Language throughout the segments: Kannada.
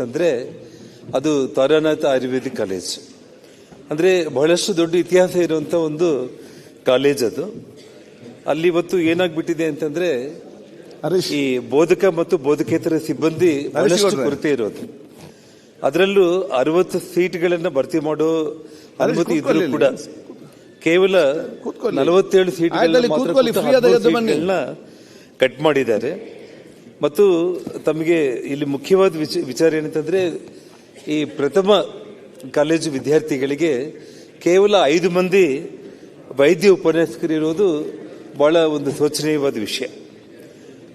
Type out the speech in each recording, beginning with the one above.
ಅಂತಂದ್ರೆ ಅದು ತಾರಾನಾಥ ಆಯುರ್ವೇದಿಕ್ ಕಾಲೇಜ್. ಅಂದ್ರೆ ಬಹಳಷ್ಟು ದೊಡ್ಡ ಇತಿಹಾಸ ಇರುವಂಥ ಒಂದು ಕಾಲೇಜ್ ಅದು. ಅಲ್ಲಿ ಇವತ್ತು ಏನಾಗ್ಬಿಟ್ಟಿದೆ ಅಂತಂದರೆ ಈ ಬೋಧಕ ಮತ್ತು ಬೋಧಕೇತರ ಸಿಬ್ಬಂದಿ ಬಹಳಷ್ಟು. ಕೊರತೆ ಇರೋದು. ಅದರಲ್ಲೂ ಅರವತ್ತು ಸೀಟ್ಗಳನ್ನು ಭರ್ತಿ ಮಾಡೋ ಅನುಮತಿ ಇದ್ರೂ ಕೂಡ ಕೇವಲ. ನಲವತ್ತೇಳು ಸೀಟ್ಗಳನ್ನ ಕಟ್ ಮಾಡಿದ್ದಾರೆ. ಮತ್ತು ತಮಗೆ ಇಲ್ಲಿ ಮುಖ್ಯವಾದ ವಿಚ- ವಿಚಾರ ಏನಂತಂದರೆ ಈ ಪ್ರಥಮ ಕಾಲೇಜು ವಿದ್ಯಾರ್ಥಿಗಳಿಗೆ ಕೇವಲ ಐದು ಮಂದಿ ವೈದ್ಯ ಉಪನ್ಯಾಸಕರು ಇರೋದು ಬಹಳ ಒಂದು ಶೋಚನೀಯವಾದ ವಿಷಯ.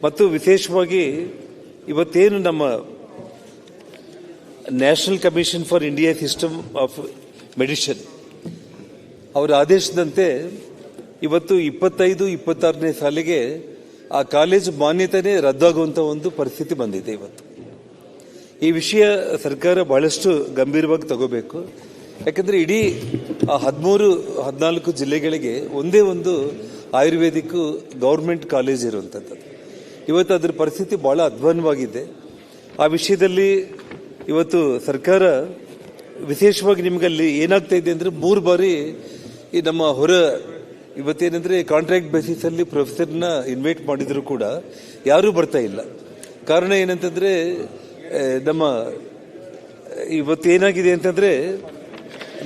ಮತ್ತು ವಿಶೇಷವಾಗಿ ಇವತ್ತೇನು ನಮ್ಮ national commission for India system of medicine ಅವರ ಆದೇಶದಂತೆ ಇವತ್ತು ಇಪ್ಪತ್ತೈದು, ಇಪ್ಪತ್ತಾರನೇ ಸಾಲಿಗೆ ಆ ಕಾಲೇಜು ಮಾನ್ಯತೆನೇ ರದ್ದಾಗುವಂತ ಒಂದು ಪರಿಸ್ಥಿತಿ ಬಂದಿದೆ ಇವತ್ತು. ಈ ವಿಷಯ ಸರ್ಕಾರ ಬಹಳಷ್ಟು ಗಂಭೀರವಾಗಿ ತಗೋಬೇಕು. ಯಾಕಂದ್ರೆ ಇಡೀ ಆ ಹದಿಮೂರು, ಹದಿನಾಲ್ಕು ಜಿಲ್ಲೆಗಳಿಗೆ ಒಂದೇ ಒಂದು ಆಯುರ್ವೇದಿಕ್ ಗೌರ್ಮೆಂಟ್ ಕಾಲೇಜ್ ಇರುವಂಥದ್ದು ಇವತ್ತು ಅದರ ಪರಿಸ್ಥಿತಿ ಬಹಳ ಅಧ್ವಾನವಾಗಿದೆ. ಆ ವಿಷಯದಲ್ಲಿ ಇವತ್ತು ಸರ್ಕಾರ ವಿಶೇಷವಾಗಿ ನಿಮಗಲ್ಲಿ ಏನಾಗ್ತಾ ಇದೆ ಅಂದ್ರೆ ಮೂರು ಬಾರಿ ಈ ನಮ್ಮ ಹೊರ ಇವತ್ತೇನಂದ್ರೆ ಕಾಂಟ್ರಾಕ್ಟ್ ಬೇಸಿಸ್ ಅಲ್ಲಿ ಪ್ರೊಫೆಸರ್ನ ಇನ್ವೈಟ್ ಮಾಡಿದರೂ ಕೂಡ ಯಾರೂ ಬರ್ತಾ ಇಲ್ಲ. ಕಾರಣ ಏನಂತಂದ್ರೆ ನಮ್ಮ ಇವತ್ತೇನಾಗಿದೆ ಅಂತಂದ್ರೆ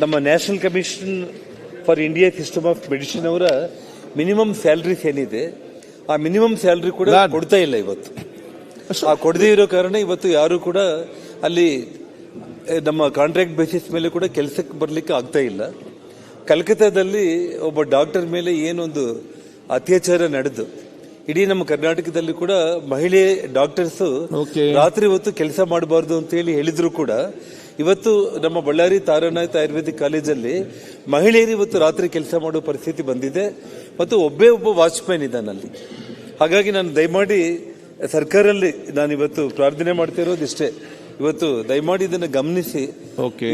ನಮ್ಮ national commission for India system of medicine ಅವರ ಮಿನಿಮಮ್ ಸ್ಯಾಲ್ರೀಸ್ ಏನಿದೆ ಆ ಮಿನಿಮಮ್ ಸ್ಯಾಲ್ರಿ ಕೂಡ ಕೊಡ್ತಾ ಇಲ್ಲ ಇವತ್ತು. ಆ ಕೊಡದೇ ಇರೋ ಕಾರಣ ಇವತ್ತು ಯಾರು ಕೂಡ ಅಲ್ಲಿ ನಮ್ಮ ಕಾಂಟ್ರಾಕ್ಟ್ ಬೇಸಿಸ್ ಮೇಲೆ ಕೂಡ ಕೆಲಸಕ್ಕೆ ಬರಲಿಕ್ಕೆ ಆಗ್ತಾ ಇಲ್ಲ. ಕಲ್ಕತ್ತಾದಲ್ಲಿ ಒಬ್ಬ ಡಾಕ್ಟರ್ ಮೇಲೆ ಏನೊಂದು ಅತ್ಯಾಚಾರ ನಡೆದು ಇಡೀ ನಮ್ಮ ಕರ್ನಾಟಕದಲ್ಲಿ ಕೂಡ ಮಹಿಳೆ ಡಾಕ್ಟರ್ಸ್ ರಾತ್ರಿ ಹೊತ್ತು ಕೆಲಸ ಮಾಡಬಾರ್ದು ಅಂತ ಹೇಳಿ ಹೇಳಿದ್ರು ಕೂಡ ಇವತ್ತು ನಮ್ಮ ಬಳ್ಳಾರಿ ತಾರಾನಾಥ್ ಆಯುರ್ವೇದಿಕ್ ಕಾಲೇಜಲ್ಲಿ ಮಹಿಳೆಯರು ಇವತ್ತು ರಾತ್ರಿ ಕೆಲಸ ಮಾಡೋ ಪರಿಸ್ಥಿತಿ ಬಂದಿದೆ ಮತ್ತು ಒಬ್ಬೇ ಒಬ್ಬ ವಾಚ್ಮ್ಯಾನ್ ಇದ್ದಾನಲ್ಲಿ ಹಾಗಾಗಿ ನಾನು ದಯಮಾಡಿ ಸರ್ಕಾರಲ್ಲಿ ನಾನು ಇವತ್ತು ಪ್ರಾರ್ಥನೆ ಮಾಡ್ತಾ ಇರೋದು ಇಷ್ಟೇ. ಇವತ್ತು ದಯಮಾಡಿ ಇದನ್ನು ಗಮನಿಸಿ.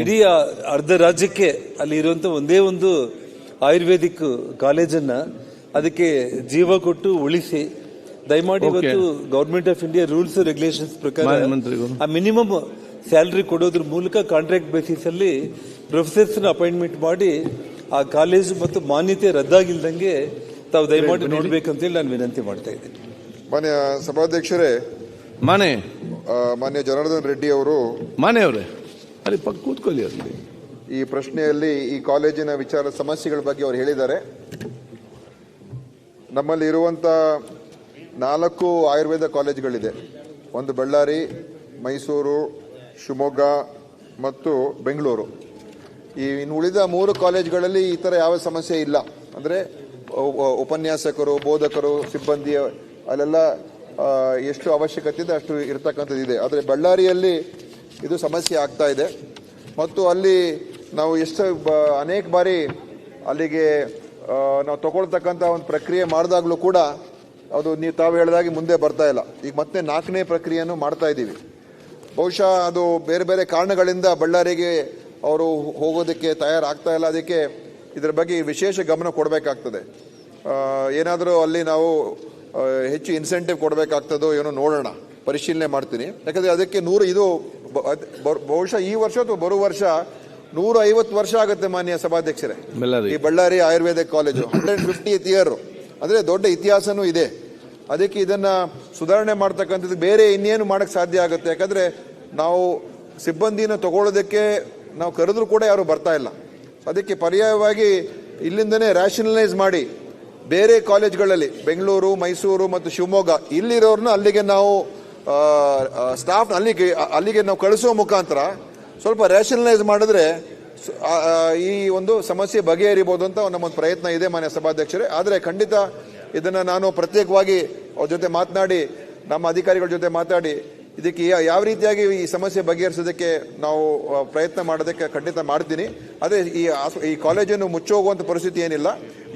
ಇಡೀ ಆ ಅರ್ಧ ರಾಜ್ಯಕ್ಕೆ ಅಲ್ಲಿ ಇರುವಂತ ಒಂದೇ ಒಂದು ಆಯುರ್ವೇದಿಕ್ ಕಾಲೇಜನ್ನ ಅದಕ್ಕೆ ಜೀವ ಕೊಟ್ಟು ಉಳಿಸಿ ದಯಮಾಡಿ ಇವತ್ತು government of India rules regulations ಪ್ರಕಾರ ಆ ಮಿನಿಮಮ್ ಸ್ಯಾಲರಿ ಕೊಡೋದ್ರ ಮೂಲಕ ಕಾಂಟ್ರಾಕ್ಟ್ ಬೇಸಿಸ್ ಅಲ್ಲಿ ಪ್ರೊಫೆಸರ್ಸ್ ಅಪಾಯಿಂಟ್ಮೆಂಟ್ ಮಾಡಿ ಆ ಕಾಲೇಜ್ ಮತ್ತು ಮಾನ್ಯತೆ ರದ್ದಾಗಿಲ್ದಂಗೆ ತಾವು ದಯಮಾಡಿ ನೋಡ್ಬೇಕಂತೇಳಿ ನಾನು ವಿನಂತಿ ಮಾಡ್ತಾ ಇದ್ದೀನಿ. ಮಾನ್ಯ ಸಭಾಧ್ಯಕ್ಷರೇ ಮಾನೆ ಮಾನ್ಯ ಜನಾರ್ದನ್ ರೆಡ್ಡಿ ಅವರು ಮಾನೆ ಅವರೇ. ಅಲ್ಲಿ ಪಕ್ಕ ಕೂತ್ಕೊಳ್ಳಿ ಅಲ್ಲಿ. ಈ ಪ್ರಶ್ನೆಯಲ್ಲಿ ಈ ಕಾಲೇಜಿನ ವಿಚಾರ ಸಮಸ್ಯೆಗಳ ಬಗ್ಗೆ ಅವರು ಹೇಳಿದ್ದಾರೆ. ನಮ್ಮಲ್ಲಿ ಇರುವಂತ ನಾಲ್ಕು ಆಯುರ್ವೇದ ಕಾಲೇಜ್ಗಳಿದೆ. ಒಂದು ಬಳ್ಳಾರಿ, ಮೈಸೂರು, ಶಿವಮೊಗ್ಗ ಮತ್ತು ಬೆಂಗಳೂರು. ಈ ಇನ್ನು ಉಳಿದ ಮೂರು ಕಾಲೇಜುಗಳಲ್ಲಿ ಈ ಥರ ಯಾವ ಸಮಸ್ಯೆ ಇಲ್ಲ. ಅಂದರೆ ಉಪನ್ಯಾಸಕರು, ಬೋಧಕರು, ಸಿಬ್ಬಂದಿ, ಅಲ್ಲೆಲ್ಲ ಎಷ್ಟು ಅವಶ್ಯಕತೆ ಇದೆ ಅಷ್ಟು ಇರ್ತಕ್ಕಂಥದ್ದು ಇದೆ ಆದರೆ ಬಳ್ಳಾರಿಯಲ್ಲಿ ಇದು ಸಮಸ್ಯೆ ಆಗ್ತಾ ಇದೆ. ಮತ್ತು ಅಲ್ಲಿ ನಾವು ಎಷ್ಟು ಅನೇಕ ಬಾರಿ ಅಲ್ಲಿಗೆ ನಾವು ತಗೊಳ್ತಕ್ಕಂಥ ಒಂದು ಪ್ರಕ್ರಿಯೆ ಮಾಡಿದಾಗಲೂ ಕೂಡ ಅದು ನೀವು ತಾವು ಹೇಳಿದಾಗೆ ಮುಂದೆ ಬರ್ತಾ ಇಲ್ಲ. ಈಗ ಮತ್ತೆ ನಾಲ್ಕನೇ ಪ್ರಕ್ರಿಯೆಯನ್ನು ಮಾಡ್ತಾ ಇದ್ದೀವಿ. ಬಹುಶಃ ಅದು ಬೇರೆ ಬೇರೆ ಕಾರಣಗಳಿಂದ ಬಳ್ಳಾರಿಗೆ ಅವರು ಹೋಗೋದಕ್ಕೆ ತಯಾರಾಗ್ತಾ ಇಲ್ಲ. ಅದಕ್ಕೆ ಇದರ ಬಗ್ಗೆ ವಿಶೇಷ ಗಮನ ಕೊಡಬೇಕಾಗ್ತದೆ. ಏನಾದರೂ ಅಲ್ಲಿ ನಾವು ಹೆಚ್ಚು ಇನ್ಸೆಂಟಿವ್ ಕೊಡಬೇಕಾಗ್ತದೋ ಏನೋ ನೋಡೋಣ. ಪರಿಶೀಲನೆ ಮಾಡ್ತೀನಿ. ಯಾಕಂದರೆ ಅದಕ್ಕೆ ನೂರು, ಇದು ಬಹುಶಃ ಈ ವರ್ಷ ಅಥವಾ ಬರುವ ವರ್ಷ ನೂರ ಐವತ್ತು ವರ್ಷ ಆಗುತ್ತೆ ಮಾನ್ಯ ಸಭಾಧ್ಯಕ್ಷರೇ. ಈ Ballari Ayurveda college hundred fifty year. ಅಂದ್ರೆ ದೊಡ್ಡ ಇತಿಹಾಸನೂ ಇದೆ. ಅದಕ್ಕೆ ಇದನ್ನ ಸುಧಾರಣೆ ಮಾಡ್ತಕ್ಕಂಥದ್ದು ಬೇರೆ ಇನ್ನೇನು ಮಾಡಕ್ ಸಾಧ್ಯ ಆಗುತ್ತೆ? ಯಾಕಂದ್ರೆ ನಾವು ಸಿಬ್ಬಂದಿನ ತಗೊಳ್ಳೋದಕ್ಕೆ ನಾವು ಕರೆದ್ರೂ ಕೂಡ ಯಾರು ಬರ್ತಾ ಇಲ್ಲ. ಅದಕ್ಕೆ ಪರ್ಯಾಯವಾಗಿ ಇಲ್ಲಿಂದನೇ ರ್ಯಾಷನಲೈಸ್ ಮಾಡಿ ಬೇರೆ ಕಾಲೇಜ್ಗಳಲ್ಲಿ ಬೆಂಗಳೂರು ಮೈಸೂರು ಮತ್ತು ಶಿವಮೊಗ್ಗ ಇಲ್ಲಿರೋರ್ನ ಅಲ್ಲಿಗೆ ನಾವು ಸ್ಟಾಫ್ ಅಲ್ಲಿಗೆ ಅಲ್ಲಿಗೆ ನಾವು ಕಳಿಸುವ ಮುಖಾಂತರ ಸ್ವಲ್ಪ ರ್ಯಾಷನಲೈಸ್ ಮಾಡಿದ್ರೆ ಈ ಒಂದು ಸಮಸ್ಯೆ ಬಗೆಹರಿಬೋದು ಅಂತ ನಮ್ಮೊಂದು ಪ್ರಯತ್ನ ಇದೆ ಮಾನ್ಯ ಸಭಾಧ್ಯಕ್ಷರೇ. ಆದರೆ ಖಂಡಿತ ಇದನ್ನು ನಾನು ಪ್ರತ್ಯೇಕವಾಗಿ ಅವ್ರ ಜೊತೆ ಮಾತನಾಡಿ, ನಮ್ಮ ಅಧಿಕಾರಿಗಳ ಜೊತೆ ಮಾತಾಡಿ ಇದಕ್ಕೆ ಯಾವ ರೀತಿಯಾಗಿ ಈ ಸಮಸ್ಯೆ ಬಗೆಹರಿಸೋದಕ್ಕೆ ನಾವು ಪ್ರಯತ್ನ ಮಾಡೋದಕ್ಕೆ ಖಂಡಿತ ಮಾಡ್ತೀನಿ. ಅದೇ ಈ ಈ ಕಾಲೇಜನ್ನು ಮುಚ್ಚೋಗುವಂಥ ಪರಿಸ್ಥಿತಿ ಏನಿಲ್ಲ.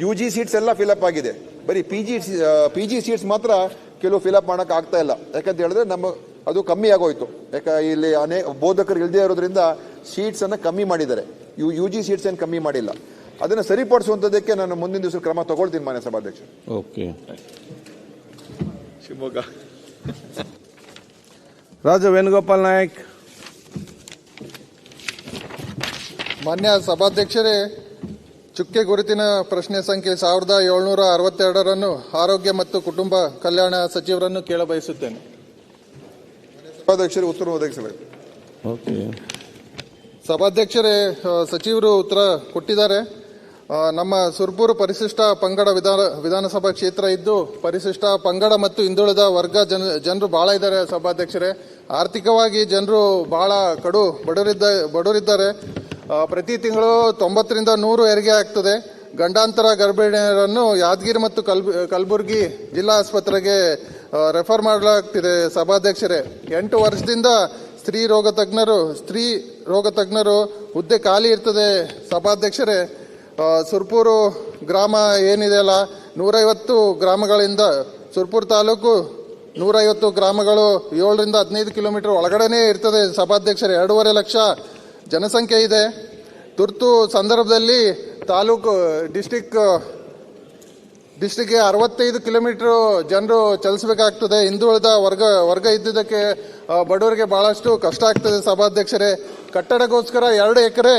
ಯು ಜಿ ಸೀಟ್ಸ್ ಎಲ್ಲ ಫಿಲಪ್ ಆಗಿದೆ. ಬರೀ P G P G seats ಮಾತ್ರ ಕೆಲವು ಫಿಲಪ್ ಮಾಡೋಕೆ ಆಗ್ತಾ ಇಲ್ಲ. ಯಾಕಂತ ಹೇಳಿದ್ರೆ ನಮ್ಮ ಅದು ಕಮ್ಮಿ ಆಗೋಯ್ತು. ಯಾಕೆ ಇಲ್ಲಿ ಅನೇಕ ಬೋಧಕರು ಇಲ್ಲದೆ ಇರೋದ್ರಿಂದ ಸೀಟ್ಸನ್ನು ಕಮ್ಮಿ ಮಾಡಿದ್ದಾರೆ. ಯು ಯು ಜಿ ಸೀಟ್ಸ್ ಏನು ಕಮ್ಮಿ ಮಾಡಿಲ್ಲ. ಅದನ್ನು ಸರಿಪಡಿಸುವಂಥದ್ದಕ್ಕೆ ನಾನು ಮುಂದಿನ ದಿವಸ ಕ್ರಮ ತಗೊಳ್ತೀನಿ ಮಾನ್ಯ ಸಭಾಧ್ಯಕ್ಷ. ಓಕೆ. ಶಿವಮೊಗ್ಗ. ರಾಜ ವೇಣುಗೋಪಾಲ್ ನಾಯಕ್. ಮಾನ್ಯ ಸಭಾಧ್ಯಕ್ಷರೇ ಚುಕ್ಕೆ ಗುರುತಿನ ಪ್ರಶ್ನೆ ಸಂಖ್ಯೆ ಸಾವಿರದ ಏಳ್ನೂರ ಅರವತ್ತೆರಡರನ್ನು ಆರೋಗ್ಯ ಮತ್ತು ಕುಟುಂಬ ಕಲ್ಯಾಣ ಸಚಿವರನ್ನು ಕೇಳಬಯಸುತ್ತೇನೆ ಸಭಾಧ್ಯಕ್ಷರು ಉತ್ತರ ಒದಗಿಸಬೇಕು. ಓಕೆ. ಸಭಾಧ್ಯಕ್ಷರೇ ಸಚಿವರು ಉತ್ತರ ಕೊಟ್ಟಿದ್ದಾರೆ. ನಮ್ಮ ಸುರ್ಪುರ್ ಪರಿಶಿಷ್ಟ ಪಂಗಡ ವಿಧಾನ, ವಿಧಾನಸಭಾ ಕ್ಷೇತ್ರ ಇದ್ದು, ಪರಿಶಿಷ್ಟ ಪಂಗಡ ಮತ್ತು ಹಿಂದುಳಿದ ವರ್ಗ ಜನ, ಜನರು ಭಾಳ ಇದ್ದಾರೆ ಸಭಾಧ್ಯಕ್ಷರೇ. ಆರ್ಥಿಕವಾಗಿ ಜನರು ಭಾಳ ಕಡು, ಬಡವರಿದ್ದ, ಬಡವರಿದ್ದಾರೆ. ಪ್ರತಿ ತಿಂಗಳು ತೊಂಬತ್ತರಿಂದ ನೂರು ಹೆರಿಗೆ ಆಗ್ತದೆ. ಗಂಡಾಂತರ ಗರ್ಭಿಣಿಯರನ್ನು ಯಾದಗಿರಿ ಮತ್ತು ಕಲ್ಬ ಕಲಬುರಗಿ ಜಿಲ್ಲಾ ಆಸ್ಪತ್ರೆಗೆ ರೆಫರ್ ಮಾಡಲಾಗ್ತಿದೆ ಸಭಾಧ್ಯಕ್ಷರೇ. ಎಂಟು ವರ್ಷದಿಂದ ಸ್ತ್ರೀ ರೋಗ ತಜ್ಞರು ಸ್ತ್ರೀ ರೋಗ ತಜ್ಞರು ಹುದ್ದೆ ಖಾಲಿ ಇರ್ತದೆ ಸಭಾಧ್ಯಕ್ಷರೇ. ಸುರ್ಪೂರು ಗ್ರಾಮ ಏನಿದೆಯಲ್ಲ, ನೂರೈವತ್ತು ಗ್ರಾಮಗಳಿಂದ ಸುರ್ಪುರ್ ತಾಲೂಕು ನೂರೈವತ್ತು ಗ್ರಾಮಗಳು ಏಳರಿಂದ ಹದಿನೈದು ಕಿಲೋಮೀಟರ್ ಒಳಗಡೆನೇ ಇರ್ತದೆ. ಸಭಾಧ್ಯಕ್ಷರೆ, ಎರಡೂವರೆ ಲಕ್ಷ ಜನಸಂಖ್ಯೆ ಇದೆ. ತುರ್ತು ಸಂದರ್ಭದಲ್ಲಿ ತಾಲೂಕು ಡಿಸ್ಟಿಕ್, ಡಿಸ್ಟಿಕ್ಗೆ ಅರವತ್ತೈದು ಕಿಲೋಮೀಟರ್ ಜನರು ಚಲಿಸಬೇಕಾಗ್ತದೆ. ಹಿಂದುಳಿದ ವರ್ಗ ವರ್ಗ ಇದ್ದಿದ್ದಕ್ಕೆ ಬಡವರಿಗೆ ಭಾಳಷ್ಟು ಕಷ್ಟ ಆಗ್ತದೆ ಸಭಾಧ್ಯಕ್ಷರೇ. ಕಟ್ಟಡಕ್ಕೋಸ್ಕರ ಎರಡು ಎಕರೆ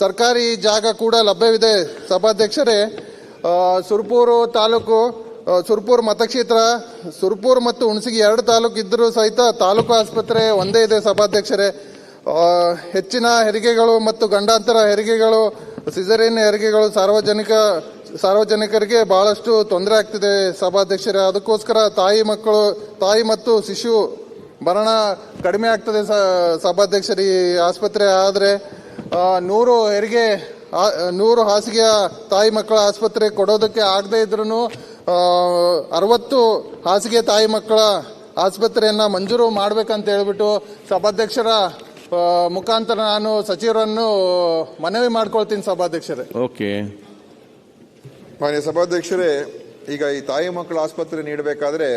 ಸರ್ಕಾರಿ ಜಾಗ ಕೂಡ ಲಭ್ಯವಿದೆ. ಸಭಾಧ್ಯಕ್ಷರೇ ಸುರ್ಪೂರು ತಾಲೂಕು ಸುರ್ಪೂರ್ ಮತಕ್ಷೇತ್ರ, ಸುರ್ಪೂರ್ ಮತ್ತು ಹುಣಸಿಗೆ ಎರಡು ತಾಲೂಕು ಇದ್ದರೂ ಸಹಿತ ತಾಲೂಕು ಆಸ್ಪತ್ರೆ ಒಂದೇ ಇದೆ ಸಭಾಧ್ಯಕ್ಷರೇ. ಹೆಚ್ಚಿನ ಹೆರಿಗೆಗಳು ಮತ್ತು ಗಂಡಾಂತರ ಹೆರಿಗೆಗಳು ಸಿಸರಿನ್ ಹೆರಿಗೆಗಳು ಸಾರ್ವಜನಿಕ, ಸಾರ್ವಜನಿಕರಿಗೆ ಬಹಳಷ್ಟು ತೊಂದರೆ ಆಗ್ತಿದೆ ಸಭಾಧ್ಯಕ್ಷರೇ. ಅದಕ್ಕೋಸ್ಕರ ತಾಯಿ ಮಕ್ಕಳು, ತಾಯಿ ಮತ್ತು ಶಿಶು ಮರಣ ಕಡಿಮೆ ಆಗ್ತದೆ ಸಭಾಧ್ಯಕ್ಷರು ಆಸ್ಪತ್ರೆ. ಆದರೆ ನೂರು ಹೆರಿಗೆ ನೂರು ಹಾಸಿಗೆಯ ತಾಯಿ ಮಕ್ಕಳ ಆಸ್ಪತ್ರೆ ಕೊಡೋದಕ್ಕೆ ಆಗದೇ ಇದ್ರೂ ಅರವತ್ತು ಹಾಸಿಗೆ ತಾಯಿ ಮಕ್ಕಳ ಆಸ್ಪತ್ರೆಯನ್ನು ಮಂಜೂರು ಮಾಡಬೇಕಂತ ಹೇಳ್ಬಿಟ್ಟು ಸಭಾಧ್ಯಕ್ಷರ ಮುಖಾಂತರ ನಾನು ಸಚಿವರನ್ನು ಮನವಿ ಮಾಡ್ಕೊಳ್ತೀನಿ ಸಭಾಧ್ಯಕ್ಷರೇ. ಓಕೆ. ಮಾನ್ಯ ಸಭಾಧ್ಯಕ್ಷರೇ ಈಗ ಈ ತಾಯಿ ಮಕ್ಕಳ ಆಸ್ಪತ್ರೆ ನೀಡಬೇಕಾದ್ರೆ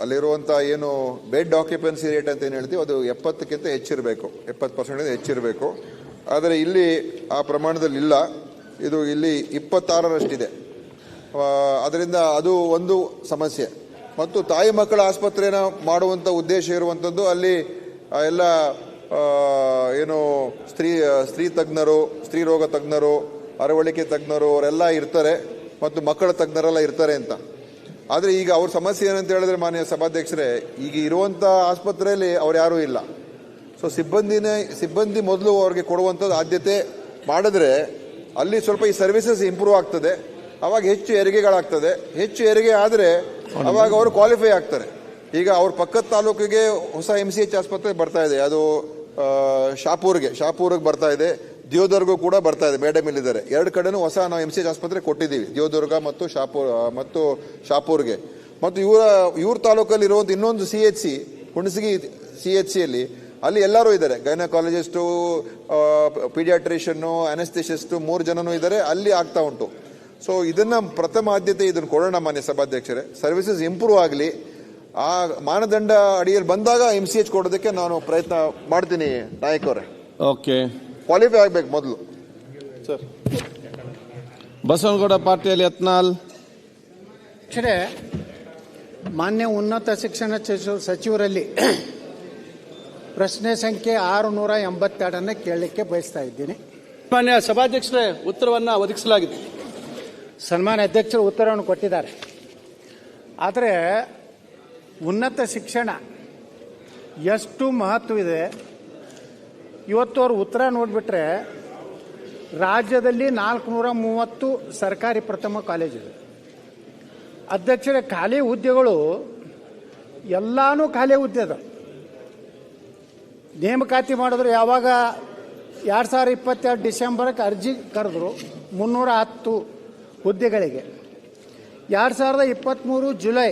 ಅಲ್ಲಿರುವಂತ ಏನು ಬೆಡ್ ಆಕ್ಯುಪೆನ್ಸಿ ರೇಟ್ ಅಂತ ಏನು ಹೇಳ್ತೀವಿ ಅದು ಎಪ್ಪತ್ತಕ್ಕಿಂತ ಹೆಚ್ಚಿರಬೇಕು. ಎಪ್ಪತ್ತು ಪರ್ಸೆಂಟ್ ಹೆಚ್ಚಿರಬೇಕು. ಆದರೆ ಇಲ್ಲಿ ಆ ಪ್ರಮಾಣದಲ್ಲಿ ಇಲ್ಲ. ಇದು ಇಲ್ಲಿ ಇಪ್ಪತ್ತಾರರಷ್ಟಿದೆ. ಅದರಿಂದ ಅದು ಒಂದು ಸಮಸ್ಯೆ. ಮತ್ತು ತಾಯಿ ಮಕ್ಕಳ ಆಸ್ಪತ್ರೆನ ಮಾಡುವಂಥ ಉದ್ದೇಶ ಇರುವಂಥದ್ದು ಅಲ್ಲಿ ಎಲ್ಲ ಏನು ಸ್ತ್ರೀ ಸ್ತ್ರೀ ತಜ್ಞರು, ಸ್ತ್ರೀ ರೋಗ ತಜ್ಞರು, ಅರವಳಿಕೆ ತಜ್ಞರು ಅವರೆಲ್ಲ ಇರ್ತಾರೆ ಮತ್ತು ಮಕ್ಕಳ ತಜ್ಞರೆಲ್ಲ ಇರ್ತಾರೆ ಅಂತ. ಆದರೆ ಈಗ ಅವ್ರ ಸಮಸ್ಯೆ ಏನಂತ ಹೇಳಿದ್ರೆ ಮಾನ್ಯ ಸಭಾಧ್ಯಕ್ಷರೇ, ಈಗ ಇರುವಂಥ ಆಸ್ಪತ್ರೆಯಲ್ಲಿ ಅವ್ರು ಯಾರೂ ಇಲ್ಲ. ಸೊ ಸಿಬ್ಬಂದಿನೇ, ಸಿಬ್ಬಂದಿ ಮೊದಲು ಅವ್ರಿಗೆ ಕೊಡುವಂಥದ್ದು ಆದ್ಯತೆ ಮಾಡಿದ್ರೆ ಅಲ್ಲಿ ಸ್ವಲ್ಪ ಈ ಸರ್ವಿಸಸ್ ಇಂಪ್ರೂವ್ ಆಗ್ತದೆ. ಅವಾಗ ಹೆಚ್ಚು ಹೆರಿಗೆಗಳಾಗ್ತದೆ ಹೆಚ್ಚು ಹೆರಿಗೆ ಆದರೆ ಅವಾಗ ಅವರು ಕ್ವಾಲಿಫೈ ಆಗ್ತಾರೆ. ಈಗ ಅವ್ರ ಪಕ್ಕದ ತಾಲೂಕಿಗೆ ಹೊಸ ಎಂ ಸಿ ಎಚ್ ಆಸ್ಪತ್ರೆ ಬರ್ತಾ ಇದೆ. ಅದು ಶಾಪೂರ್ಗೆ ಶಾಪೂರ್ಗೆ ಬರ್ತಾ ಇದೆ. ದಿಯೋದುರ್ಗೂ ಕೂಡ ಬರ್ತಾ ಇದೆ. ಮೇಡಮ್ ಇಲ್ಲಿದ್ದಾರೆ ಎರಡು ಕಡೆನೂ ಹೊಸ ನಾವು ಎಂ ಸಿ ಎಚ್ ಆಸ್ಪತ್ರೆ ಕೊಟ್ಟಿದ್ದೀವಿ. ದಿಯೋದುರ್ಗ ಮತ್ತು ಶಾಪೂರ್ ಮತ್ತು ಶಾಪೂರ್ಗೆ. ಮತ್ತು ಇವರ, ಇವ್ರ ತಾಲೂಕಲ್ಲಿ ಇರುವಂಥ ಇನ್ನೊಂದು C H C Hunasagi C H ಸಿಯಲ್ಲಿ ಅಲ್ಲಿ ಎಲ್ಲರೂ ಇದ್ದಾರೆ. ಗೈನಕಾಲಜಿಸ್ಟು ಪೀಡಿಯಾಟ್ರಿಷನ್ನು ಅನೆಸ್ಥೆಷಿಸ್ಟು ಮೂರು ಜನನೂ ಇದ್ದಾರೆ. ಅಲ್ಲಿ ಆಗ್ತಾ ಉಂಟು. ಸೊ ಇದನ್ನು ಪ್ರಥಮ ಆದ್ಯತೆ ಇದನ್ನು ಕೊಡೋಣ ಮಾನ್ಯ ಸಭಾಧ್ಯಕ್ಷರೇ. ಸರ್ವಿಸಸ್ ಇಂಪ್ರೂವ್ ಆಗಲಿ. ಆ ಮಾನದಂಡ ಅಡಿಯಲ್ಲಿ ಬಂದಾಗ ಎಂ ಸಿ ಎಚ್ ಕೊಡೋದಕ್ಕೆ ನಾನು ಪ್ರಯತ್ನ ಮಾಡ್ತೀನಿ ನಾಯಕವ್ರೆ ಓಕೆ. ಕ್ವಾಲಿಫೈ ಆಗಬೇಕು ಮೊದಲು. ಸರ್. ಬಸವನಗೌಡ ಪಾರ್ಟಿಯಲ್ಲಿ ಯತ್ನಾಲ್. ಮಾನ್ಯ ಉನ್ನತ ಶಿಕ್ಷಣ ಸಚಿವ- ಸಚಿವರಲ್ಲಿ ಪ್ರಶ್ನೆ ಸಂಖ್ಯೆ ಆರು ನೂರ ಎಂಬತ್ತೆರಡನ್ನು ಕೇಳಲಿಕ್ಕೆ ಬಯಸ್ತಾ ಇದ್ದೀನಿ. ಮಾನ್ಯ ಸಭಾಧ್ಯಕ್ಷರೇ ಉತ್ತರವನ್ನು ಒದಗಿಸಲಾಗಿದೆ. ಸನ್ಮಾನ್ಯ ಅಧ್ಯಕ್ಷರು ಉತ್ತರವನ್ನು ಕೊಟ್ಟಿದ್ದಾರೆ. ಆದರೆ ಉನ್ನತ ಶಿಕ್ಷಣ ಎಷ್ಟು ಮಹತ್ವವಿದೆ? ಇವತ್ತು ಅವ್ರ ಉತ್ತರ ನೋಡಿಬಿಟ್ರೆ ರಾಜ್ಯದಲ್ಲಿ ನಾಲ್ಕುನೂರ ಮೂವತ್ತು ಸರ್ಕಾರಿ ಪ್ರಥಮ ಕಾಲೇಜಿದೆ ಅಧ್ಯಕ್ಷರೇ ಖಾಲಿ ಹುದ್ದೆಗಳು ಎಲ್ಲಾನು ಖಾಲಿ ಹುದ್ದೆ ಅದ. ನೇಮಕಾತಿ ಮಾಡಿದ್ರು ಯಾವಾಗ ಎರಡು ಸಾವಿರ ಇಪ್ಪತ್ತೆರಡು ಡಿಸೆಂಬರ್ಗೆ ಅರ್ಜಿ ಕರೆದ್ರು ಮುನ್ನೂರ ಹತ್ತು ಹುದ್ದೆಗಳಿಗೆ. ಎರಡು ಸಾವಿರದ ಇಪ್ಪತ್ತ್ಮೂರು ಜುಲೈ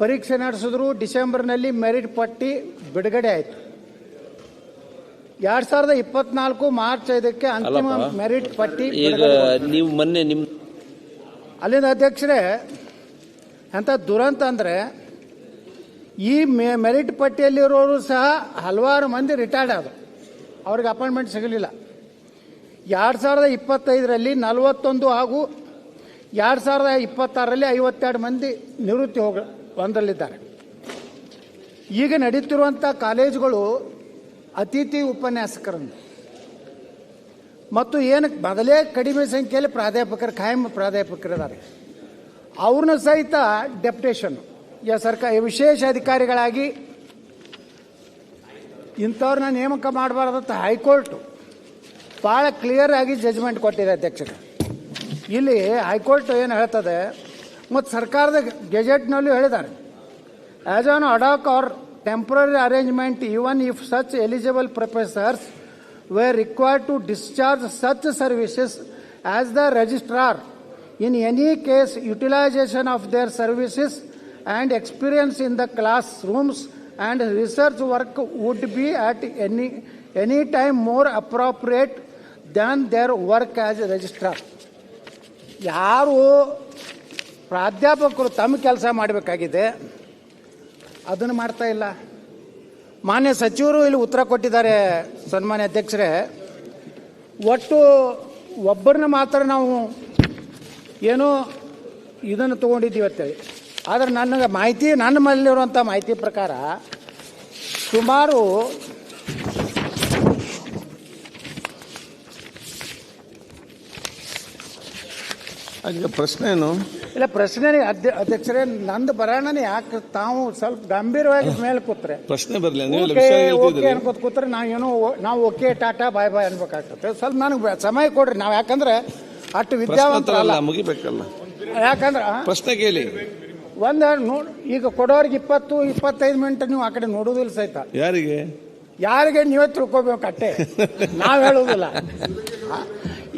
ಪರೀಕ್ಷೆ ನಡೆಸಿದ್ರು ಡಿಸೆಂಬರ್ನಲ್ಲಿ ಮೆರಿಟ್ ಪಟ್ಟಿ ಬಿಡುಗಡೆ ಆಯಿತು. ಎರಡು ಸಾವಿರದ ಇಪ್ಪತ್ನಾಲ್ಕು ಮಾರ್ಚ್ ಐದಕ್ಕೆ ಅಂತಿಮ ಮೆರಿಟ್ ಪಟ್ಟಿ ನೀವು ಮೊನ್ನೆ ನಿಮ್ಮ ಅಲ್ಲಿಂದ ಅಧ್ಯಕ್ಷರೇ ಎಂಥ ದುರಂತ ಅಂದರೆ ಈ ಮೆ, ಮೆರಿಟ್ ಪಟ್ಟಿಯಲ್ಲಿರೋರು ಸಹ ಹಲವಾರು ಮಂದಿ ರಿಟೈರ್ಡ್ ಆದರು. ಅವ್ರಿಗೆ ಅಪಾಯಿಂಟ್ಮೆಂಟ್ ಸಿಗಲಿಲ್ಲ. ಎರಡು ಸಾವಿರದ ಇಪ್ಪತ್ತೈದರಲ್ಲಿ ನಲವತ್ತೊಂದು ಹಾಗೂ ಎರಡು ಸಾವಿರದ ಇಪ್ಪತ್ತಾರರಲ್ಲಿ ಐವತ್ತೆರಡು ಮಂದಿ ನಿವೃತ್ತಿ ಹೋಗ, ಒಂದರಲ್ಲಿದ್ದಾರೆ. ಈಗ ನಡೀತಿರುವಂಥ ಕಾಲೇಜುಗಳು ಅತಿಥಿ ಉಪನ್ಯಾಸಕರನ್ನು ಮತ್ತು ಏನಕ್ಕೆ ಮೊದಲೇ ಕಡಿಮೆ ಸಂಖ್ಯೆಯಲ್ಲಿ ಪ್ರಾಧ್ಯಾಪಕರು, ಖಾಯಂ ಪ್ರಾಧ್ಯಾಪಕರಿದ್ದಾರೆ. ಅವ್ರನ್ನ ಸಹಿತ ಡೆಪ್ಟೇಷನ್ ಸರ್ಕಾರ ವಿಶೇಷ ಅಧಿಕಾರಿಗಳಾಗಿ ಇಂಥವ್ರನ್ನ ನೇಮಕ ಮಾಡಬಾರ್ದಂತ ಹೈಕೋರ್ಟು ಭಾಳ ಕ್ಲಿಯರ್ ಆಗಿ ಜಜ್ಮೆಂಟ್ ಕೊಟ್ಟಿದೆ ಅಧ್ಯಕ್ಷರು. ಇಲ್ಲಿ ಹೈಕೋರ್ಟ್ ಏನು ಹೇಳ್ತದೆ, ಮತ್ತು ಸರ್ಕಾರದ ಗೆಜೆಟ್ನಲ್ಲೂ ಹೇಳಿದ್ದಾರೆ. As an ad hoc or temporary arrangement even if such eligible professors were required to discharge such services as the registrar in any case utilisation of their services in the classrooms and research work would be at any any time more appropriate than their work as a registrar ಯಾರು ಪ್ರಾಧ್ಯಾಪಕರು ತಮ್ಮ ಕೆಲಸ ಮಾಡಬೇಕಾಗಿದೆ, ಅದನ್ನು ಮಾಡ್ತಾ ಇಲ್ಲ. ಮಾನ್ಯ ಸಚಿವರು ಇಲ್ಲಿ ಉತ್ತರ ಕೊಟ್ಟಿದ್ದಾರೆ, ಸನ್ಮಾನ್ಯ ಅಧ್ಯಕ್ಷರೇ. ಒಟ್ಟು ಒಬ್ಬರನ್ನ ಮಾತ್ರ ನಾವು ಏನೋ ಇದನ್ನು ತೊಗೊಂಡಿದ್ದೀವಿ ಅಂತೇಳಿ. ಆದರೆ ನನಗೆ ಮಾಹಿತಿ ನನ್ನ ಮನೆಯಲ್ಲಿರುವಂಥ ಮಾಹಿತಿ ಪ್ರಕಾರ ಸುಮಾರು ಅದಕ್ಕೆ ಪ್ರಶ್ನೆ ಏನು? ಇಲ್ಲ ಪ್ರಶ್ನೆ ಅಧ್ಯ ಅಧ್ಯಕ್ಷರೇ ನಂದು ಬರೋಣ ಯಾಕೆ ತಾವು ಸ್ವಲ್ಪ ಗಂಭೀರವಾಗಿ ಮೇಲೆ ಕೂತ್ರೆ? ಪ್ರಶ್ನೆ ಬರಲಿ ಓಕೆ ಅನ್ಕೋತ ಕೂತ್ರೆ ನಾವು ಏನೋ ನಾವು ಓಕೆ ಟಾಟಾ ಬಾಯ್ ಬಾಯ್ ಅನ್ಬೇಕಾಗ್ತದೆ. ಸ್ವಲ್ಪ ನನಗೆ ಸಮಯ ಕೊಡ್ರಿ. ನಾವು ಯಾಕಂದ್ರೆ ಅಷ್ಟು ವಿದ್ಯಾವಂತರಲ್ಲ. ವಿದ್ಯಾವಂತರ ಅಲ್ಲ ಮುಗಿಬೇಕಲ್ಲ. ಯಾಕಂದ್ರೆ ಪ್ರಶ್ನೆ ಕೇಳಿ. ಒಂದು ನೋಡ್ ಈಗ ಕೊಡೋರಿಗೆ ಇಪ್ಪತ್ತು ಇಪ್ಪತ್ತೈದು ಮಿನಿಟ್ ನೀವು ಆ ಕಡೆ ನೋಡೋದಿಲ್ಲ ಸಹಿತ. ಯಾರಿಗೆ? ಯಾರಿಗೆ ನೀವೇ ತಿಳ್ಕೊಬೇಕು ಅಟ್ಟೆ. ನಾವು ಹೇಳುವುದಿಲ್ಲ.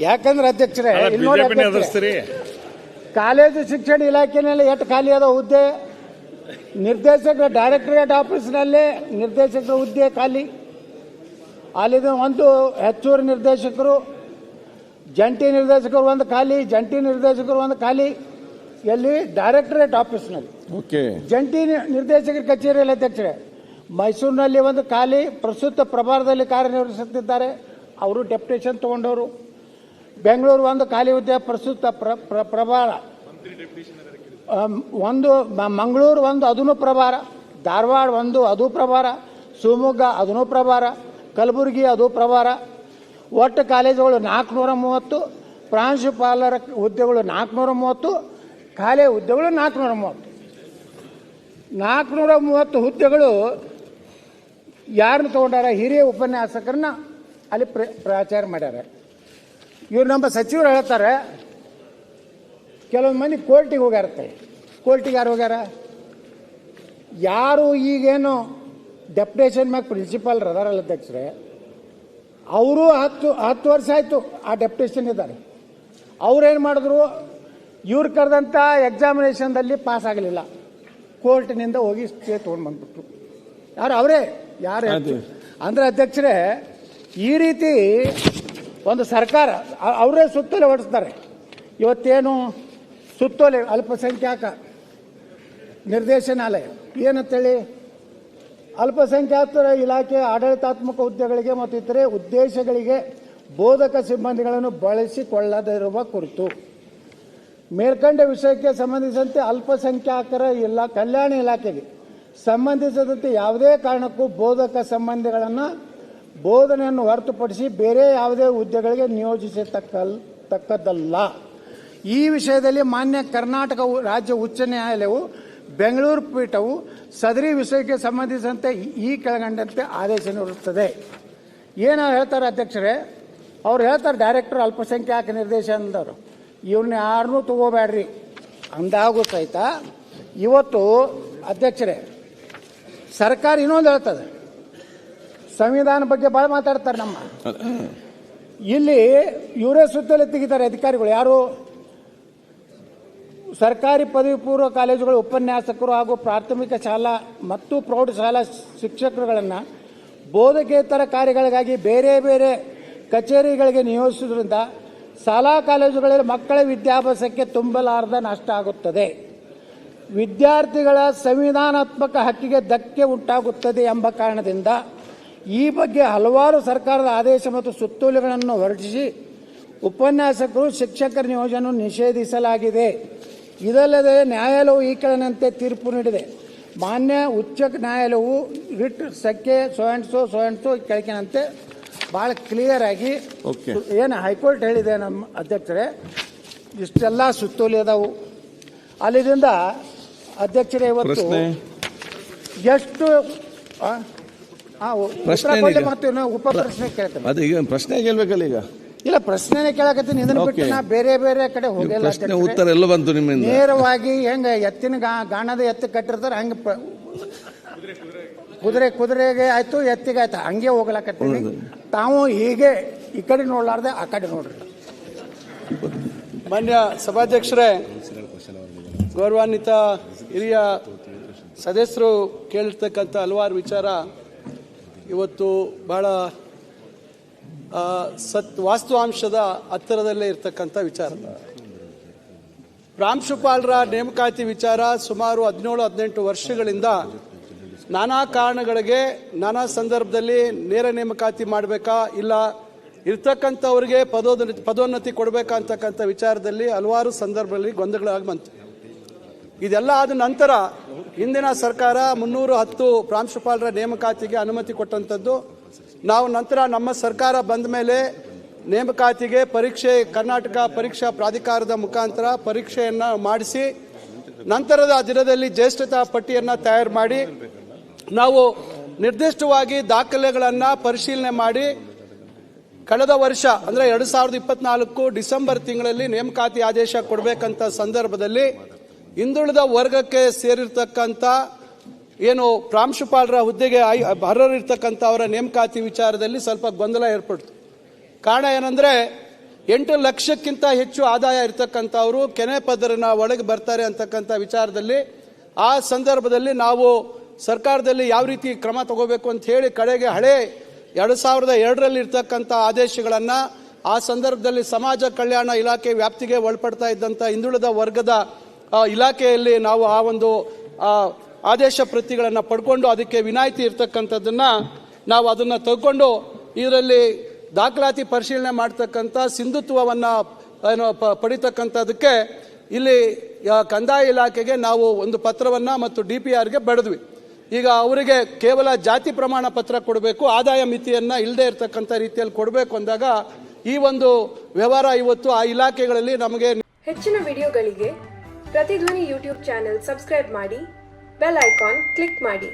ಯಾಕಂದ್ರೆ ಅಧ್ಯಕ್ಷರೇ ಇಲ್ಲಿ ನೋಡಿ ಅಧ್ಯಕ್ಷರೇ, ಕಾಲೇಜು ಶಿಕ್ಷಣ ಇಲಾಖೆನಲ್ಲಿ ಎಷ್ಟು ಖಾಲಿ ಅದ ಹುದ್ದೆ? ನಿರ್ದೇಶಕರ ಡೈರೆಕ್ಟರೇಟ್ ಆಫೀಸ್ನಲ್ಲಿ ನಿರ್ದೇಶಕರ ಹುದ್ದೆ ಖಾಲಿ. ಅಲ್ಲಿದು ಒಂದು ಹೆಚ್ಚುವರಿ ನಿರ್ದೇಶಕರು ಜಂಟಿ ನಿರ್ದೇಶಕರು ಒಂದು ಖಾಲಿ ಜಂಟಿ ನಿರ್ದೇಶಕರು ಒಂದು ಖಾಲಿ. ಎಲ್ಲಿ ಡೈರೆಕ್ಟರೇಟ್ ಆಫೀಸ್ನಲ್ಲಿ. ಓಕೆ. ಜಂಟಿ ನಿರ್ದೇಶಕರ ಕಚೇರಿಯಲ್ಲಿ ಅಧ್ಯಕ್ಷರೇ. ಮೈಸೂರಿನಲ್ಲಿ ಒಂದು ಖಾಲಿ ಪ್ರಸ್ತುತ ಪ್ರಭಾರದಲ್ಲಿ ಕಾರ್ಯನಿರ್ವಹಿಸುತ್ತಿದ್ದಾರೆ. ಅವರು ಡೆಪ್ಯುಟೇಷನ್ ತಗೊಂಡವರು. ಬೆಂಗಳೂರು ಒಂದು ಖಾಲಿ ಹುದ್ದೆ ಪ್ರಸ್ತುತ ಪ್ರ ಪ್ರ- ಪ್ರಭಾರ. ಒಂದು ಮಂಗಳೂರು ಒಂದು ಅದೂ ಪ್ರಭಾರ. ಧಾರವಾಡ ಒಂದು ಅದು ಪ್ರಭಾರ. ಶಿವಮೊಗ್ಗ ಅದೂ ಪ್ರಭಾರ. ಕಲಬುರಗಿ ಅದು ಪ್ರಭಾರ. ಒಟ್ಟು ಕಾಲೇಜುಗಳು ನಾಲ್ಕುನೂರ ಮೂವತ್ತು. ಪ್ರಾಂಶುಪಾಲರ ಹುದ್ದೆಗಳು ನಾಲ್ಕುನೂರ ಮೂವತ್ತು. ಖಾಲಿ ಹುದ್ದೆಗಳು ನಾಲ್ಕುನೂರ ಮೂವತ್ತು ನಾಲ್ಕುನೂರ ಮೂವತ್ತು ಹುದ್ದೆಗಳು ಯಾರನ್ನು ತಗೊಂಡಾರ? ಹಿರಿಯ ಉಪನ್ಯಾಸಕರನ್ನ ಅಲ್ಲಿ ಪ್ರ, ಪ್ರಚಾರ ಮಾಡ್ಯಾರ. ಇವ್ರು ನಮ್ಮ ಸಚಿವರು ಹೇಳ್ತಾರೆ, ಕೆಲವೊಂದು ಮಂದಿ ಕೋರ್ಟಿಗೆ ಹೋಗ್ಯಾರತ್ತೆ. ಕೋರ್ಟಿಗೆ ಯಾರು ಹೋಗ್ಯಾರ? ಯಾರು ಈಗೇನು ಡೆಪ್ಯುಟೇಷನ್ ಮ್ಯಾಗ ಪ್ರಿನ್ಸಿಪಾಲ್ ಅದಾರಲ್ಲ ಅಧ್ಯಕ್ಷರೇ, ಅವರು ಹತ್ತು ಹತ್ತು ವರ್ಷ ಆಯಿತು ಆ ಡೆಪ್ಯುಟೇಷನ್ ಇದ್ದಾರೆ. ಅವ್ರೇನು ಮಾಡಿದ್ರು? ಇವ್ರು ಕರೆದಂಥ ಎಕ್ಸಾಮಿನೇಷನ್ದಲ್ಲಿ ಪಾಸ್ ಆಗಲಿಲ್ಲ. ಕೋರ್ಟಿನಿಂದ ಹೋಗಿ ಸ್ಟೇ ತೊಗೊಂಡು ಬಂದ್ಬಿಟ್ರು. ಯಾರು ಅವರೇ? ಯಾರು? ಅಂದ್ರೆ ಅಧ್ಯಕ್ಷರೇ ಈ ರೀತಿ ಒಂದು ಸರ್ಕಾರ ಅವರೇ ಸುತ್ತೋಲೆ ಹೊಡಿಸ್ತಾರೆ. ಇವತ್ತೇನು ಸುತ್ತೋಲೆ ಅಲ್ಪಸಂಖ್ಯಾತ ನಿರ್ದೇಶನಾಲಯ. ಏನಂತೇಳಿ? ಅಲ್ಪಸಂಖ್ಯಾತರ ಇಲಾಖೆ ಆಡಳಿತಾತ್ಮಕ ಹುದ್ದೆಗಳಿಗೆ ಮತ್ತು ಇತರೆ ಉದ್ದೇಶಗಳಿಗೆ ಬೋಧಕ ಸಿಬ್ಬಂದಿಗಳನ್ನು ಬಳಸಿಕೊಳ್ಳದಿರುವ ಕುರಿತು. ಮೇಲ್ಕಂಡ ವಿಷಯಕ್ಕೆ ಸಂಬಂಧಿಸಿದಂತೆ ಅಲ್ಪಸಂಖ್ಯಾತರ ಇಲ್ಲ, ಕಲ್ಯಾಣ ಇಲಾಖೆಗೆ ಸಂಬಂಧಿಸಿದಂತೆ ಯಾವುದೇ ಕಾರಣಕ್ಕೂ ಬೋಧಕ ಸಂಬಂಧಿಗಳನ್ನು, ಬೋಧನೆಯನ್ನು ಹೊರತುಪಡಿಸಿ ಬೇರೆ ಯಾವುದೇ ಹುದ್ದೆಗಳಿಗೆ ನಿಯೋಜಿಸತಕ್ಕಲ್ ತಕ್ಕದ್ದಲ್ಲ ಈ ವಿಷಯದಲ್ಲಿ ಮಾನ್ಯ ಕರ್ನಾಟಕ ರಾಜ್ಯ ಉಚ್ಚ ನ್ಯಾಯಾಲಯವು ಬೆಂಗಳೂರು ಪೀಠವು ಸದರಿ ವಿಷಯಕ್ಕೆ ಸಂಬಂಧಿಸಿದಂತೆ ಈ- ಈ ಕೆಳಗಂಡಂತೆ ಆದೇಶ ನೀಡುತ್ತದೆ ಏನು ಹೇಳ್ತಾರೆ ಅಧ್ಯಕ್ಷರೇ? ಅವ್ರು ಹೇಳ್ತಾರೆ, ಡೈರೆಕ್ಟರ್ ಅಲ್ಪಸಂಖ್ಯಾತ ನಿರ್ದೇಶನದವರು ಇವ್ರನ್ನ ಯಾರನ್ನೂ ತಗೋಬೇಡ್ರಿ. ಅಂದಾಗೂ ಸಹಿತ ಇವತ್ತು ಅಧ್ಯಕ್ಷರೇ, ಸರ್ಕಾರ ಇನ್ನೊಂದು ಹೇಳ್ತದೆ. ಸಂವಿಧಾನ ಬಗ್ಗೆ ಭಾಳ ಮಾತಾಡ್ತಾರೆ ನಮ್ಮ. ಇಲ್ಲಿ ಇವರೇ ಸುತ್ತಲೇ ತೆಗಿತಾರೆ ಅಧಿಕಾರಿಗಳು. ಯಾರು? ಸರ್ಕಾರಿ ಪದವಿ ಪೂರ್ವ ಕಾಲೇಜುಗಳ, ಉಪನ್ಯಾಸಕರು ಹಾಗೂ ಪ್ರಾಥಮಿಕ ಶಾಲಾ ಮತ್ತು ಪ್ರೌಢಶಾಲಾ ಶಿಕ್ಷಕರುಗಳನ್ನು ಬೋಧಕೇತರ ಕಾರ್ಯಗಳಿಗಾಗಿ ಬೇರೆ ಬೇರೆ ಕಚೇರಿಗಳಿಗೆ ನಿಯೋಜಿಸುವುದರಿಂದ ಶಾಲಾ ಕಾಲೇಜುಗಳಲ್ಲಿ ಮಕ್ಕಳ ವಿದ್ಯಾಭ್ಯಾಸಕ್ಕೆ ತುಂಬಲಾರದ ನಷ್ಟ ಆಗುತ್ತದೆ. ವಿದ್ಯಾರ್ಥಿಗಳ ಸಂವಿಧಾನಾತ್ಮಕ ಹಕ್ಕಿಗೆ ಧಕ್ಕೆ ಉಂಟಾಗುತ್ತದೆ ಎಂಬ ಕಾರಣದಿಂದ ಈ ಬಗ್ಗೆ ಹಲವಾರು ಸರ್ಕಾರದ ಆದೇಶ ಮತ್ತು ಸುತ್ತೋಲೆಗಳನ್ನು ಹೊರಡಿಸಿ ಉಪನ್ಯಾಸಕರು ಶಿಕ್ಷಕರ ನಿಯೋಜನೆಯನ್ನು ನಿಷೇಧಿಸಲಾಗಿದೆ. ಇದಲ್ಲದೆ ನ್ಯಾಯಾಲಯವು ಈ ಕೆಳನಂತೆ ತೀರ್ಪು ನೀಡಿದೆ. ಮಾನ್ಯ ಉಚ್ಚ ನ್ಯಾಯಾಲಯವು ರಿಟ್ ಸಕ್ಕೆ ಸೊ ಸೊಯಂಟ್ಸೋ ಕೆಳಕಿನಂತೆ ಭಾಳ ಕ್ಲಿಯರ್ ಆಗಿ ಓಕೆ ಏನು ಹೈಕೋರ್ಟ್ ಹೇಳಿದೆ ನಮ್ಮ ಅಧ್ಯಕ್ಷರೇ ಇಷ್ಟೆಲ್ಲ ಸುತ್ತೋಲೆ ಅದಾವು ಅಲ್ಲಿದಿಂದ ಅಧ್ಯಕ್ಷರೇ ಇವತ್ತು ಪ್ರಶ್ನೆ ಎಷ್ಟು ಆ? ಆ, ಉತ್ತರ ಪ್ರಶ್ನೆ ಕೊಡ್ಲಿ ಏನಿದೆ? ಮತ್ತು ಇನ್ನೂ ಉಪ ಪ್ರಶ್ನೆ ಕೇಳ್ತೇನೆ ಅದು ಈಗ ಪ್ರಶ್ನೆ ಕೇಳ್ಬೇಕಲ್ಲ ಈಗ ಇಲ್ಲ ಪ್ರಶ್ನೆನೇ ಕೇಳಕತ್ತೀನಿ ಇದನ್ನ ಬಿಟ್ಟು Okay. ನಾ ಬೇರೆ ಬೇರೆ ಕಡೆ ಹೋಗಿಲ್ಲ ಪ್ರಶ್ನೆ ಅಧ್ಯಕ್ಷರೇ. ಉತ್ತರ ಎಲ್ಲ ಬಂತು ನಿಮ್ಮಿಂದ ನೇರವಾಗಿ ಹೆಂಗ ಎತ್ತಿನ ಗಾ ಗಾಣದ ಎತ್ತು ಕಟ್ಟಿರ್ತಾರೆ ಹಂಗ ಪ- ಕುದುರೆ ಕುದುರೆಗೆ ಆಯ್ತು ಎತ್ತಿಗೆ ಆಯ್ತು. ಹಂಗೆ ಹೋಗ್ಲಾಕತ್ತೀವಿ ತಾವು ಹೀಗೆ ಈ ಕಡೆ ನೋಡ್ಲಾರ್ದೆ ಆ ಕಡೆ ನೋಡ್ರಿ. ಮಾನ್ಯ ಸಭಾಧ್ಯಕ್ಷರೇ ಗೌರವಾನ್ವಿತ ಹಿರಿಯ ಸದಸ್ಯರು ಕೇಳ್ತಕ್ಕಂಥ ಹಲವಾರು ವಿಚಾರ ಇವತ್ತು ಬಹಳ ಸತ್ ವಾಸ್ತುವಾಂಶದ ಹತ್ತಿರದಲ್ಲೇ ಇರ್ತಕ್ಕಂಥ ವಿಚಾರ. ಪ್ರಾಂಶುಪಾಲರ ನೇಮಕಾತಿ ವಿಚಾರ ಸುಮಾರು ಹದಿನೇಳು ಹದಿನೆಂಟು ವರ್ಷಗಳಿಂದ ನಾನಾ ಕಾರಣಗಳಿಗೆ ನಾನಾ ಸಂದರ್ಭದಲ್ಲಿ ನೇರ ನೇಮಕಾತಿ ಮಾಡಬೇಕಾ ಇಲ್ಲ ಇರ್ತಕ್ಕಂಥವ್ರಿಗೆ ಪದೋನ್ನತಿ ಪದೋನ್ನತಿ ಕೊಡಬೇಕಾ ಅಂತಕ್ಕಂಥ ವಿಚಾರದಲ್ಲಿ ಹಲವಾರು ಸಂದರ್ಭದಲ್ಲಿ ಗೊಂದಲಗಳಾಗಿ ಬಂತು. ಇದೆಲ್ಲ ಆದ ನಂತರ ಹಿಂದಿನ ಸರ್ಕಾರ ಮುನ್ನೂರು ಹತ್ತು ಪ್ರಾಂಶುಪಾಲರ ನೇಮಕಾತಿಗೆ ಅನುಮತಿ ಕೊಟ್ಟಂಥದ್ದು. ನಾವು ನಂತರ ನಮ್ಮ ಸರ್ಕಾರ ಬಂದ ಮೇಲೆ ನೇಮಕಾತಿಗೆ ಪರೀಕ್ಷೆ, ಕರ್ನಾಟಕ ಪರೀಕ್ಷಾ ಪ್ರಾಧಿಕಾರದ ಮುಖಾಂತರ ಪರೀಕ್ಷೆಯನ್ನು ಮಾಡಿಸಿ, ನಂತರದ ದಿನದಲ್ಲಿ ಜ್ಯೇಷ್ಠತಾ ಪಟ್ಟಿಯನ್ನು ತಯಾರು ಮಾಡಿ ನಾವು ನಿರ್ದಿಷ್ಟವಾಗಿ ದಾಖಲೆಗಳನ್ನು ಪರಿಶೀಲನೆ ಮಾಡಿ ಕಳೆದ ವರ್ಷ, ಅಂದರೆ ಎರಡು ಸಾವಿರದ ಇಪ್ಪತ್ನಾಲ್ಕು ಡಿಸೆಂಬರ್ ತಿಂಗಳಲ್ಲಿ ನೇಮಕಾತಿ ಆದೇಶ ಕೊಡಬೇಕಂತ ಸಂದರ್ಭದಲ್ಲಿ ಹಿಂದುಳಿದ ವರ್ಗಕ್ಕೆ ಸೇರಿರ್ತಕ್ಕಂಥ ಏನು ಪ್ರಾಂಶುಪಾಲರ ಹುದ್ದೆಗೆ ಅರ್ಹರಿರ್ತಕ್ಕಂಥ ಅವರ ನೇಮಕಾತಿ ವಿಚಾರದಲ್ಲಿ ಸ್ವಲ್ಪ ಗೊಂದಲ ಏರ್ಪಡ್ತು. ಕಾರಣ ಏನಂದ್ರೆ ಎಂಟು ಲಕ್ಷಕ್ಕಿಂತ ಹೆಚ್ಚು ಆದಾಯ ಇರ್ತಕ್ಕಂಥವರು ಕೆನೆ ಪದರನ ಒಳಗೆ ಬರ್ತಾರೆ ಅಂತಕ್ಕಂಥ ವಿಚಾರದಲ್ಲಿ ಆ ಸಂದರ್ಭದಲ್ಲಿ ನಾವು ಸರ್ಕಾರದಲ್ಲಿ ಯಾವ ರೀತಿ ಕ್ರಮ ತಗೋಬೇಕು ಅಂತ ಹೇಳಿ ಕಡೆಗೆ ಹಳೆ ಎರಡು ಸಾವಿರದ ಎರಡರಲ್ಲಿ ಇರ್ತಕ್ಕಂಥ ಆದೇಶಗಳನ್ನು ಆ ಸಂದರ್ಭದಲ್ಲಿ ಸಮಾಜ ಕಲ್ಯಾಣ ಇಲಾಖೆ ವ್ಯಾಪ್ತಿಗೆ ಒಳಪಡ್ತಾ ಇದ್ದಂಥ ಹಿಂದುಳಿದ ವರ್ಗದ ಇಲಾಖೆಯಲ್ಲಿ ನಾವು ಆ ಒಂದು ಆದೇಶ ಪ್ರತಿಗಳನ್ನು ಪಡ್ಕೊಂಡು ಅದಕ್ಕೆ ವಿನಾಯಿತಿ ಇರ್ತಕ್ಕಂಥದ್ದನ್ನ ನಾವು ಅದನ್ನು ತಗೊಂಡು ಇದರಲ್ಲಿ ದಾಖಲಾತಿ ಪರಿಶೀಲನೆ ಮಾಡ್ತಕ್ಕಂಥ ಸಿಂಧುತ್ವವನ್ನು, ಏನು, ಪ- ಪಡಿತಕ್ಕಂಥದ್ದಕ್ಕೆ ಇಲ್ಲಿ ಕಂದಾಯ ಇಲಾಖೆಗೆ ನಾವು ಒಂದು ಪತ್ರವನ್ನು ಮತ್ತು ಡಿ ಪಿ ಆರ್ಗೆ ಬರೆದ್ವಿ. ಈಗ ಅವರಿಗೆ ಕೇವಲ ಜಾತಿ ಪ್ರಮಾಣ ಪತ್ರ ಕೊಡಬೇಕು, ಆದಾಯ ಮಿತಿಯನ್ನು ಇಲ್ಲದೆ ಇರತಕ್ಕಂಥ ರೀತಿಯಲ್ಲಿ ಕೊಡಬೇಕು ಅಂದಾಗ ಈ ಒಂದು ವ್ಯವಹಾರ ಇವತ್ತು ಆ ಇಲಾಖೆಗಳಲ್ಲಿ ನಮಗೆ ಹೆಚ್ಚಿನ ವಿಡಿಯೋಗಳಿಗೆ ಪ್ರತಿಧ್ವನಿ ಯೂಟ್ಯೂಬ್ ಚಾನೆಲ್ ಸಬ್ಸ್ಕ್ರೈಬ್ ಮಾಡಿ, ಬೆಲ್ ಐಕಾನ್ ಕ್ಲಿಕ್ ಮಾಡಿ.